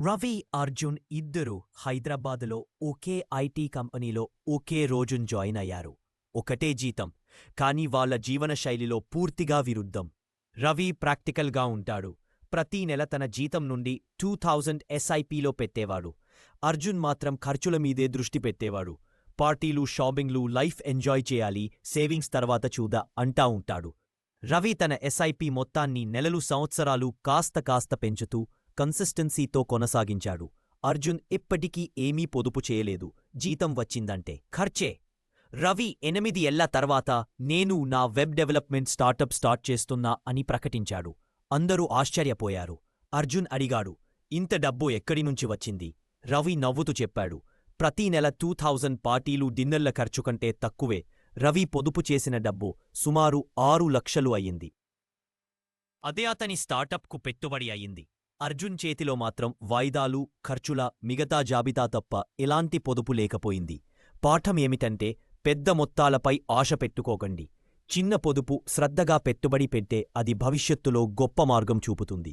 రవి అర్జున్ ఇద్దరూ హైదరాబాదులో ఒకే ఐటీ కంపెనీలో ఒకే రోజున్ జాయిన్ అయ్యారు. ఒకటే జీతం కానీ వాళ్ళ జీవనశైలిలో పూర్తిగా విరుద్ధం. రవి ప్రాక్టికల్గా ఉంటాడు. ప్రతీ నెల తన జీతం నుండి టూ థౌజండ్ ఎస్ఐపిలో పెట్టేవాడు. అర్జున్ మాత్రం ఖర్చుల మీదే దృష్టి పెట్టేవాడు. పార్టీలు షాపింగ్లు లైఫ్ ఎంజాయ్ చేయాలి సేవింగ్స్ తర్వాత చూదా అంటా ఉంటాడు. రవి తన ఎస్ఐపి మొత్తాన్ని నెలలు సంవత్సరాలు కాస్త కాస్త పెంచుతూ కన్సిస్టెన్సీతో కొనసాగించాడు. అర్జున్ ఇప్పటికీ ఏమీ పొదుపు చేయలేదు. జీతం వచ్చిందంటే ఖర్చే. రవి ఎనిమిది ఏళ్ళ తర్వాత నేను నా వెబ్ డెవలప్మెంట్ స్టార్టప్ స్టార్ట్ చేస్తున్నా అని ప్రకటించాడు. అందరూ ఆశ్చర్యపోయారు. అర్జున్ అడిగాడు ఇంత డబ్బు ఎక్కడి నుంచి వచ్చింది? రవి నవ్వుతూ చెప్పాడు ప్రతీ నెల టూ థౌజండ్ పార్టీలు డిన్నర్ల ఖర్చు కంటే తక్కువే. రవి పొదుపు చేసిన డబ్బు సుమారు ఆరు లక్షలు అయ్యింది. అదే అతని స్టార్టప్కు పెట్టుబడి అయింది అర్జున్ చేతిలో మాత్రం వాయిదాలు ఖర్చుల మిగతా జాబితా తప్ప ఎలాంటి పొదుపు లేకపోయింది. పాఠం ఏమిటంటే పెద్ద మొత్తాలపై ఆశ పెట్టుకోకండి. చిన్న పొదుపు శ్రద్ధగా పెట్టుబడి పెట్టే అది భవిష్యత్తులో గొప్ప మార్గం చూపుతుంది.